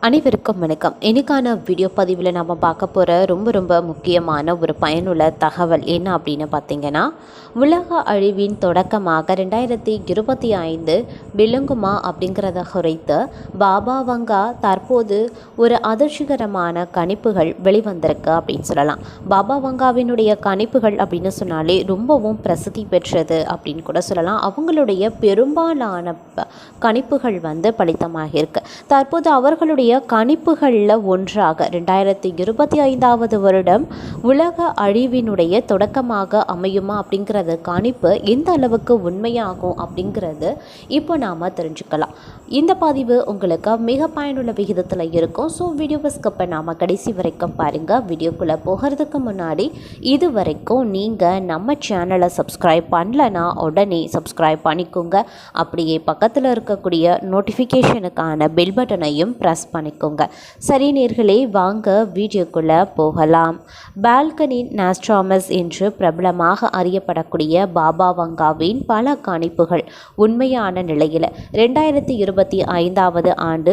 அனைவருக்கும் வணக்கம். இன்றைக்கான வீடியோ பதிவில் நம்ம பார்க்க போகிற ரொம்ப ரொம்ப முக்கியமான ஒரு பயனுள்ள தகவல் என்ன அப்படின்னு பார்த்தீங்கன்னா உலக அழிவின் தொடக்கமாக ரெண்டாயிரத்தி இருபத்தி ஐந்து விளங்குமா அப்படிங்கிறத குறைத்து பாபா வங்கா தற்போது ஒரு அதிர்ச்சிகரமான கணிப்புகள் வெளிவந்திருக்கு அப்படின்னு சொல்லலாம். பாபா வங்காவினுடைய கணிப்புகள் அப்படின்னு சொன்னாலே ரொம்பவும் பிரசித்தி பெற்றது அப்படின்னு கூட சொல்லலாம். அவங்களுடைய பெரும்பாலான ப- கணிப்புகள் வந்து பலித்தமாக இருக்கு தற்போது அவர்களுடைய கணிப்புகளில் ஒன்றாக. ரெண்டாயிரத்தி இருபத்தி ஐந்தாவது வருடம் உலக அழிவினுடைய தொடக்கமாக அமையுமா அப்படிங்கிறது கணிப்பு எந்த அளவுக்கு உண்மையாகும் அப்படிங்கிறது இப்போ நாம் தெரிஞ்சுக்கலாம். இந்த பதிவு உங்களுக்கு மிக பயனுள்ள விகிதத்தில் இருக்கும். ஸோ வீடியோவை ஸ்கப்பை நாம் கடைசி வரைக்கும் பாருங்கள் வீடியோக்குள்ளே போகிறதுக்கு முன்னாடி இது வரைக்கும் நீங்கள் நம்ம சேனலை சப்ஸ்கிரைப் பண்ணலன்னா உடனே சப்ஸ்கிரைப் பண்ணிக்கோங்க. அப்படியே பக்கத்தில் இருக்கக்கூடிய நோட்டிஃபிகேஷனுக்கான பெல் பட்டனையும் ப்ரெஸ் பண்ணிக்கோங்க சரி நேர்களே வாங்க வீடியோக்குள்ளே போகலாம். பால்கனி நாஸ்ட்ராமஸ் என்று பிரபலமாக அறியப்படக்கூடிய பாபா வங்காவின் பல கணிப்புகள் உண்மையான நிலையில் ரெண்டாயிரத்தி இருபத்தி ஐந்தாவது ஆண்டு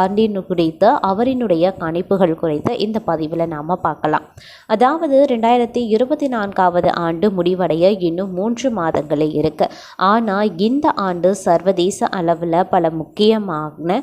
ஆண்டின் குறித்த அவரினுடைய கணிப்புகள் குறித்து இந்த பதிவில் நாம் பார்க்கலாம். அதாவது ரெண்டாயிரத்தி இருபத்தி நான்காவது ஆண்டு முடிவடைய இன்னும் மூன்று மாதங்களே இருக்கு. ஆனால் இந்த ஆண்டு சர்வதேச அளவில் பல முக்கியமான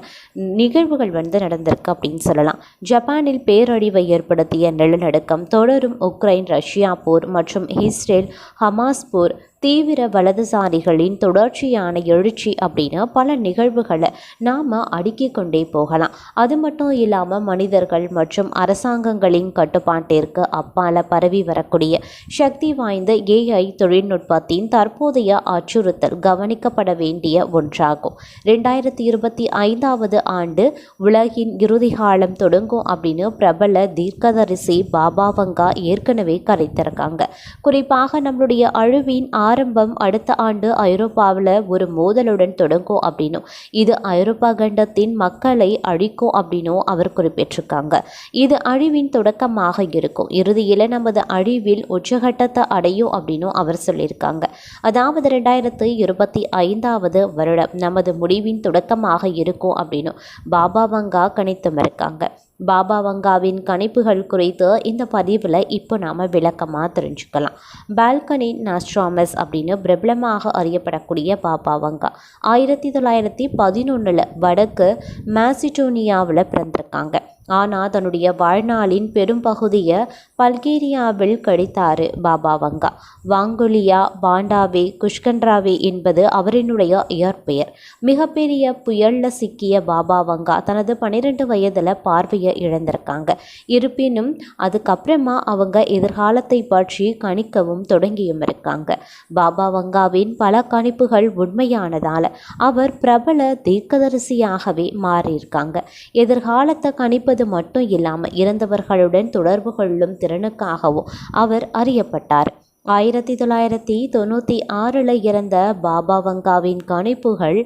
நிகழ்வுகள் வந்து நடந்திருக்கு அப்படின்னு சொல்லலாம். ஜப்பானில் பேரழிவை ஏற்படுத்திய நிலநடுக்கம் தொடரும் உக்ரைன் ரஷ்யா போர் மற்றும் இஸ்ரேல் ஹமாஸ் போர் தீவிர வலதுசாரிகளின் தொடர்ச்சியான எழுச்சி அப்படின்னு பல நிகழ்வுகளை நாம் அடுக்கிக் கொண்டே போகலாம். அது மட்டும் இல்லாமல் மனிதர்கள் மற்றும் அரசாங்கங்களின் கட்டுப்பாட்டிற்கு அப்பால பரவி வரக்கூடிய சக்தி வாய்ந்த ஏஐ தொழில்நுட்பத்தின் தற்போதைய அச்சுறுத்தல் கவனிக்கப்பட வேண்டிய ஒன்றாகும். ரெண்டாயிரத்தி இருபத்தி ஐந்தாவது ஆண்டு உலகின் இறுதிகாலம் தொடங்கும் அப்படின்னு பிரபல தீர்க்கதரிசி பாபாவங்கா ஏற்கனவே கரைத்திருக்காங்க குறிப்பாக நம்மளுடைய அழுவின் அழிவின் ஆரம்பம் அடுத்த ஆண்டு ஐரோப்பாவில் ஒரு மோதலுடன் தொடங்கும் அப்படின்னும். இது ஐரோப்பா கண்டத்தின் மக்களை அழிக்கும் அப்படின்னும் அவர் குறிப்பிட்டிருக்காங்க. இது அழிவின் தொடக்கமாக இருக்கும். இறுதியில் நமது அழிவில் உச்சகட்டத்தை அடையும் அப்படின்னும் அவர் சொல்லியிருக்காங்க. அதாவது ரெண்டாயிரத்து இருபத்தி ஐந்தாவது வருடம் நமது முடிவின் தொடக்கமாக இருக்கும் அப்படின்னும். பாபா வங்கா கணித்தும் இருக்காங்க. பாபா வங்காவின் கணிப்புகள் குறித்து இந்த பதிவில் இப்போ நாம் விளக்கமாக தெரிஞ்சுக்கலாம். பால்கனி நாஸ்ட்ராமஸ் அப்படின்னு பிரபலமாக அறியப்படக்கூடிய பாபா வங்கா ஆயிரத்தி தொள்ளாயிரத்தி பதினொன்றில் வடக்கு மேசிடோனியாவில் பிறந்திருக்காங்க. ஆனால் தன்னுடைய வாழ்நாளின் பெரும்பகுதியை பல்கேரியாவில் கழித்தார் பாபா வங்கா. வாங்குலியா பாண்டாவே குஷ்கன்ராவே என்பது அவரினுடைய இயற்பெயர். மிகப்பெரிய புயல்ல சிக்கிய பாபா வங்கா தனது பன்னிரெண்டு வயதில் பார்வையை இழந்திருக்காங்க. இருப்பினும் அதுக்கப்புறமா அவங்க எதிர்காலத்தை பற்றி கணிக்கவும் தொடங்கியும் இருக்காங்க. பாபா வங்காவின் பல கணிப்புகள் உண்மையானதால் அவர் பிரபல தீர்க்கதரிசியாகவே மாறியிருக்காங்க. எதிர்காலத்தை கணிப்பது மட்டும் இல்லாமல் இறந்தவர்களுடன் தொடர்பு கொள்ளும் திறனுக்காகவும் அவர் அறியப்பட்டார். ஆயிரத்தி தொள்ளாயிரத்தி தொண்ணூற்றி ஆறில் இறந்த பாபா வங்காவின் கணிப்புகள்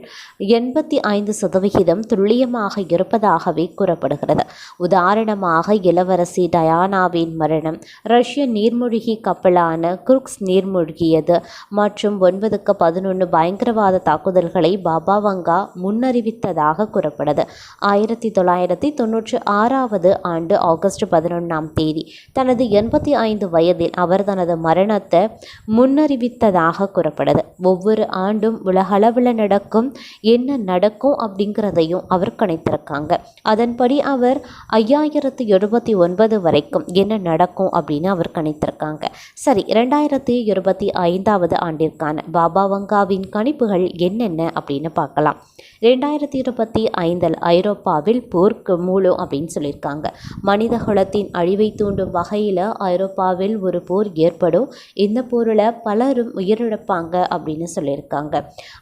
எண்பத்தி ஐந்து சதவிகிதம் துல்லியமாக இருப்பதாகவே கூறப்படுகிறது. உதாரணமாக இளவரசி டயானாவின் மரணம் ரஷ்ய நீர்மூழ்கி கப்பலான குருக்ஸ் நீர்மூழ்கியது மற்றும் ஒன்பதுக்கு பதினொன்று பயங்கரவாத தாக்குதல்களை பாபா வங்கா முன்னறிவித்ததாக கூறப்படுது. ஆயிரத்தி தொள்ளாயிரத்தி தொன்னூற்றி ஆறாவது ஆண்டு ஆகஸ்ட் பதினொன்றாம் தேதி தனது எண்பத்தி ஐந்து வயதில் அவர் தனது மரணத்தை முன்னறிவித்ததாக கூறப்படுது. ஒவ்வொரு ஆண்டும் உலகளவில் நடக்கும் என்ன நடக்கும் அப்படிங்கிறதையும் அவர் கணித்திருக்காங்க. அதன்படி அவர் ஐயாயிரத்தி எழுபத்தி ஒன்பது வரைக்கும் என்ன நடக்கும் அப்படின்னு அவர் கணித்திருக்காங்க. சரி ரெண்டாயிரத்தி இருபத்தி ஐந்தாவது ஆண்டிற்கான பாபா வங்காவின் கணிப்புகள் என்னென்ன அப்படின்னு பார்க்கலாம். ரெண்டாயிரத்தி இருபத்தி ஐந்தில் ஐரோப்பாவில் போர்க்கு மூலம் அப்படின்னு சொல்லியிருக்காங்க. மனித குலத்தின் அழிவை தூண்டும் வகையில் ஐரோப்பாவில் ஒரு போர் ஏற்படும். இந்த போரில் பலரும் உயிரிழப்பாங்க அப்படின்னு சொல்லியிருக்காங்க.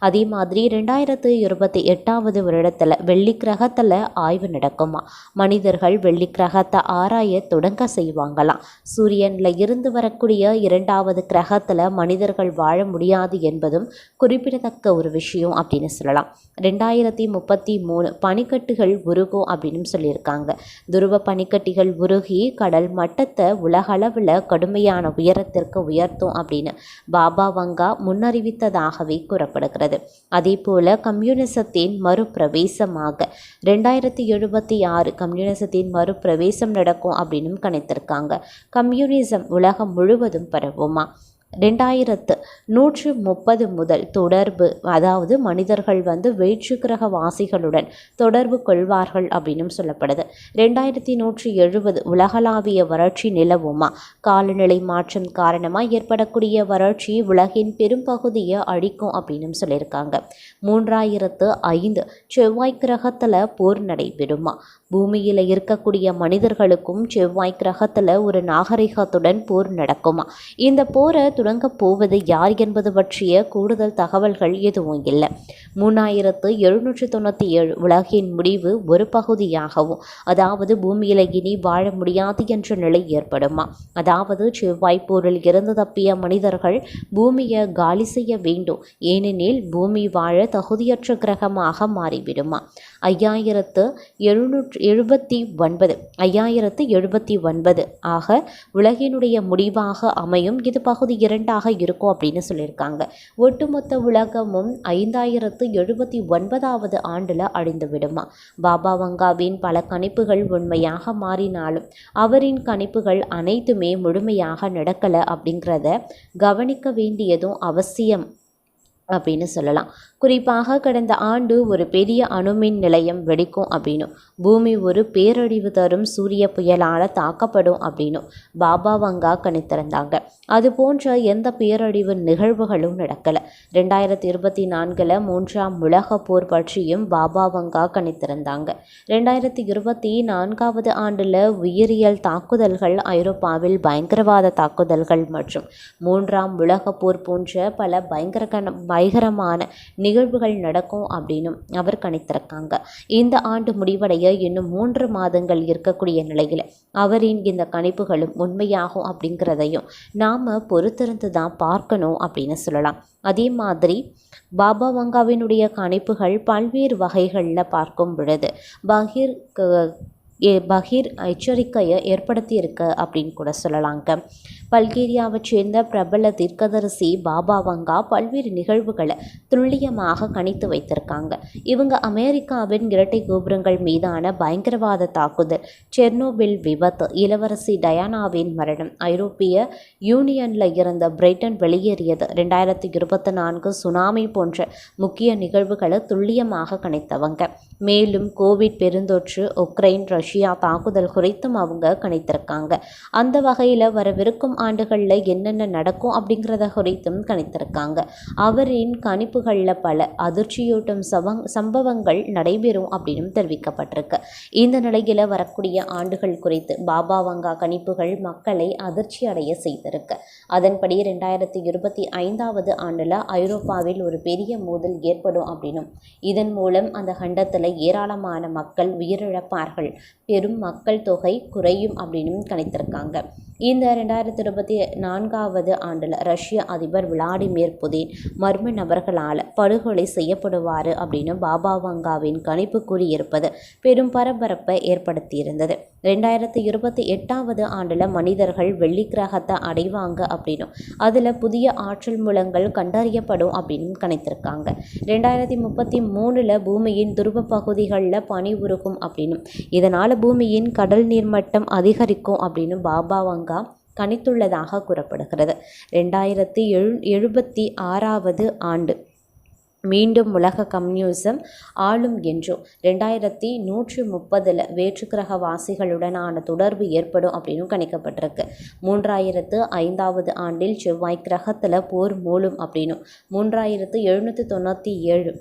அதே மாதிரி ரெண்டாயிரத்து இருபத்தி எட்டாவது வருடத்தில் வெள்ளி கிரகத்தில் ஆய்வு நடக்குமா? மனிதர்கள் வெள்ளி கிரகத்தை ஆராய தொடங்க செய்வாங்களாம். சூரியனில் இருந்து வரக்கூடிய இரண்டாவது கிரகத்தில் மனிதர்கள் வாழ முடியாது என்பதும் குறிப்பிடத்தக்க ஒரு விஷயம் அப்படின்னு சொல்லலாம். ரெண்டாயிரத்தி முப்பத்தி மூணு பனிக்கட்டுகள் உருகும் அப்படின்னு சொல்லியிருக்காங்க. துருவ பனிக்கட்டிகள் உருகி கடல் மட்டத்தை உலகளவில் கடுமையான உயரத்திற்கு உயர் உயர்த்தும் அப்படின்னு பாபா வங்கா முன்னறிவித்ததாகவே கூறப்படுகிறது. அதே போல கம்யூனிசத்தின் மறுபிரவேசமாக ரெண்டாயிரத்தி எழுபத்தி ஆறு கம்யூனிசத்தின் மறுபிரவேசம் நடக்கும் அப்படின்னு கணித்திருக்காங்க. கம்யூனிசம் உலகம் முழுவதும் பரவுமா? ரெண்டாயிரத்து நூற்று முப்பது முதல் தொடர்பு அதாவது மனிதர்கள் வந்து வேற்றுக்கிரக வாசிகளுடன் தொடர்பு கொள்வார்கள் அப்படின்னும் சொல்லப்படுது. ரெண்டாயிரத்தி நூற்றி எழுபது உலகளாவிய வறட்சி நிலவுமா? காலநிலை மாற்றம் காரணமாக ஏற்படக்கூடிய வறட்சி உலகின் பெரும்பகுதியை அழிக்கும் அப்படின்னும் சொல்லியிருக்காங்க. மூன்றாயிரத்து ஐந்து செவ்வாய் கிரகத்தில் போர் நடைபெறுமா? பூமியில் இருக்கக்கூடிய மனிதர்களுக்கும் செவ்வாய் கிரகத்தில் ஒரு நாகரிகத்துடன் போர் நடக்குமா? இந்த போரை தொடங்கப் போவது யார் என்பது பற்றிய கூடுதல் தகவல்கள் எதுவும் இல்லை. மூணாயிரத்து எழுநூற்றி தொண்ணூற்றி ஏழு உலகின் முடிவு ஒரு பகுதியாகவும் அதாவது பூமியில் இனி வாழ முடியாது என்ற நிலை ஏற்படுமா? அதாவது செவ்வாய்ப்பூரில் இறந்து இருந்து தப்பிய மனிதர்கள் பூமியை காலி செய்ய வேண்டும் ஏனெனில் பூமி வாழ தகுதியற்ற கிரகமாக மாறிவிடுமா? ஐயாயிரத்து எழுநூற்று எழுபத்தி ஒன்பது ஐயாயிரத்து எழுபத்தி ஒன்பது ஆக உலகினுடைய முடிவாக அமையும் இது பகுதி இரண்டாக இருக்கும் அப்படின்னு சொல்லியிருக்காங்க. ஒட்டுமொத்த உலகமும் ஐந்தாயிரத்து எழுபத்தி ஒன்பதாவது ஆண்டில் அழிந்து விடுமா? பாபா வங்காவின் பல கணிப்புகள் உண்மையாக மாறினாலும் அவரின் கணிப்புகள் அனைத்துமே முழுமையாக நடக்கலை அப்படிங்கிறத கவனிக்க வேண்டியதும் அவசியம். அப்படின்னு சொல்லலாம். குறிப்பாக கடந்த ஆண்டு ஒரு பெரிய அணுமின் நிலையம் வெடிக்கும் அப்படின்னும். பூமி ஒரு பேரழிவு தரும் சூரிய புயலால் தாக்கப்படும் அப்படின்னும் பாபா வங்கா கணித்திருந்தாங்க அது போன்ற எந்த பேரழிவு நிகழ்வுகளும் நடக்கலை. ரெண்டாயிரத்தி இருபத்தி நான்கில் மூன்றாம் உலக போர் பற்றியும் பாபா வங்கா கணித்திருந்தாங்க ரெண்டாயிரத்தி இருபத்தி நான்காவது ஆண்டில் உயிரியல் தாக்குதல்கள் ஐரோப்பாவில் பயங்கரவாத தாக்குதல்கள் மற்றும் மூன்றாம் உலக போர் போன்ற பல பயங்கர பயங்கரமான நிகழ்வுகள் நடக்கும் அப்படின்னும் அவர் கணித்திருக்காங்க. இந்த ஆண்டு முடிவடைய இன்னும் மூன்று மாதங்கள் இருக்கக்கூடிய நிலையில் அவரின் இந்த கணிப்புகளும் உண்மையாகும் அப்படிங்கிறதையும் நாம் பொறுத்திருந்து தான் பார்க்கணும் அப்படின்னு சொல்லலாம். அதே மாதிரி பாபா வங்காவினுடைய கணிப்புகள் பல்வேறு வகைகளில் பார்க்கும் பொழுது பகீர் பகீர் எச்சரிக்கையை ஏற்படுத்தியிருக்கு அப்படின்னு கூட சொல்லலாங்க. பல்கேரியாவை சேர்ந்த பிரபல தீர்க்கதரிசி பாபா வங்கா பல்வேறு நிகழ்வுகளை துல்லியமாக கணித்து வைத்திருக்காங்க. இவங்க அமெரிக்காவின் இரட்டை கோபுரங்கள் மீதான பயங்கரவாத தாக்குதல் செர்னோபில் விபத்து இளவரசி டயானாவின் மரணம் ஐரோப்பிய யூனியனில் இருந்த பிரிட்டன் வெளியேறியது ரெண்டாயிரத்தி இருபத்தி நான்கு சுனாமி போன்ற முக்கிய நிகழ்வுகளை துல்லியமாக கணித்தவங்க. மேலும் கோவிட் பெருந்தொற்று உக்ரைன் ரஷ்யா தாக்குதல் குறித்தும் அவங்க கணித்திருக்காங்க. அந்த வகையில் வரவிருக்கும் ஆண்டுகளில் என்னென்ன நடக்கும் அப்படிங்கிறத குறித்தும் கணித்திருக்காங்க. அவரின் கணிப்புகளில் பல அதிர்ச்சியூட்டும் சவங் சம்பவங்கள் நடைபெறும் அப்படின்னு தெரிவிக்கப்பட்டிருக்கு. இந்த நிலையில் வரக்கூடிய ஆண்டுகள் குறித்து பாபா வங்கா கணிப்புகள் மக்களை அதிர்ச்சி அடைய செய்திருக்கு. அதன்படி ரெண்டாயிரத்தி இருபத்தி ஐந்தாவது ஆண்டில் ஐரோப்பாவில் ஒரு பெரிய மோதல் ஏற்படும் அப்படின்னும் இதன் மூலம் அந்த கண்டத்தில் ஏராளமான மக்கள் உயிரிழப்பார்கள். பெரும் மக்கள் தொகை குறையும் அப்படின்னு கணித்திருக்காங்க. இந்த ரெண்டாயிரத்தி இருபத்தி நான்காவது ஆண்டில் ரஷ்ய அதிபர் விளாடிமிர் புதின் மர்ம நபர்களால் படுகொலை செய்யப்படுவார் அப்படின்னு பாபா வங்காவின் கணிப்பு கூறியிருப்பது பெரும் பரபரப்பை ஏற்படுத்தியிருந்தது. ரெண்டாயிரத்தி இருபத்தி எட்டாவது ஆண்டில் மனிதர்கள் வெள்ளி கிரகத்தை அடைவாங்க அப்படின்னும். அதில் புதிய ஆற்றல் மூலங்கள் கண்டறியப்படும் அப்படின்னு கணித்திருக்காங்க. ரெண்டாயிரத்தி முப்பத்தி மூணில் பூமியின் துருவ பகுதிகளில் பனி உருகும் அப்படின்னும். இதனால் பூமியின் கடல் நீர் மட்டம் அதிகரிக்கும் அப்படின்னு பாபா வங்கா கணித்துள்ளதாக கூறப்படுகிறது. ரெண்டாயிரத்தி எழு எழுபத்தி ஆறாவது ஆண்டு. மீண்டும் உலக கம்யூனிசம் ஆளும் என்றும் ரெண்டாயிரத்தி நூற்றி முப்பதில் வேற்றுக்கிரக வாசிகளுடனான தொடர்பு ஏற்படும் அப்படின்னு கணிக்கப்பட்டிருக்கு. மூன்றாயிரத்து ஐந்தாவது ஆண்டில் செவ்வாய் கிரகத்தில் போர் மூலும் அப்படின்னும். மூன்றாயிரத்து எழுநூற்றி தொண்ணூற்றி ஏழு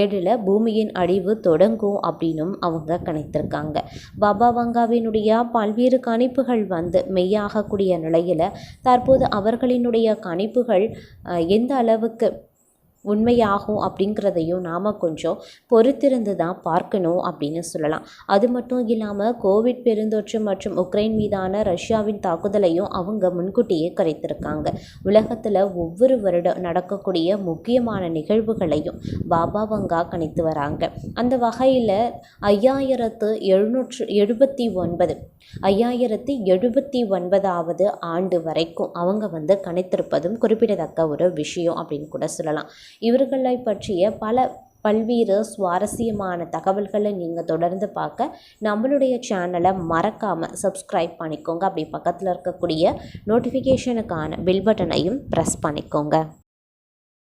ஏழில் பூமியின் அழிவு தொடங்கும் அப்படின்னும் அவங்க கணித்திருக்காங்க. பாபா வங்காவினுடைய பல்வேறு கணிப்புகள் வந்து மெய்யாகக்கூடிய நிலையில் தற்போது அவர்களினுடைய கணிப்புகள் எந்த அளவுக்கு உண்மையாகும் அப்படிங்கிறதையும் நாம் கொஞ்சம் பொறுத்திருந்து தான் பார்க்கணும் அப்படின்னு சொல்லலாம். அது மட்டும் இல்லாமல் கோவிட் பெருந்தொற்று மற்றும் உக்ரைன் மீதான ரஷ்யாவின் தாக்குதலையும் அவங்க முன்கூட்டியே கரைத்திருக்காங்க. உலகத்தில் ஒவ்வொரு வருடம் நடக்கக்கூடிய முக்கியமான நிகழ்வுகளையும் பாபா வங்கா கணித்து வராங்க. அந்த வகையில் ஐயாயிரத்து எழுநூற்று எழுபத்தி ஒன்பது ஐயாயிரத்தி எழுபத்தி ஒன்பதாவது ஆண்டு வரைக்கும் அவங்க வந்து கணித்திருப்பதும் குறிப்பிடத்தக்க ஒரு விஷயம் அப்படின்னு கூட சொல்லலாம். இவர்களை பற்றிய பல பல்வேறு சுவாரஸ்யமான தகவல்களை நீங்கள் தொடர்ந்து பார்க்க நம்மளுடைய சேனலை மறக்காமல் சப்ஸ்கிரைப் பண்ணிக்கோங்க. அப்படி பக்கத்தில் இருக்கக்கூடிய நோட்டிஃபிகேஷனுக்கான பில் பட்டனையும் ப்ரெஸ் பண்ணிக்கோங்க.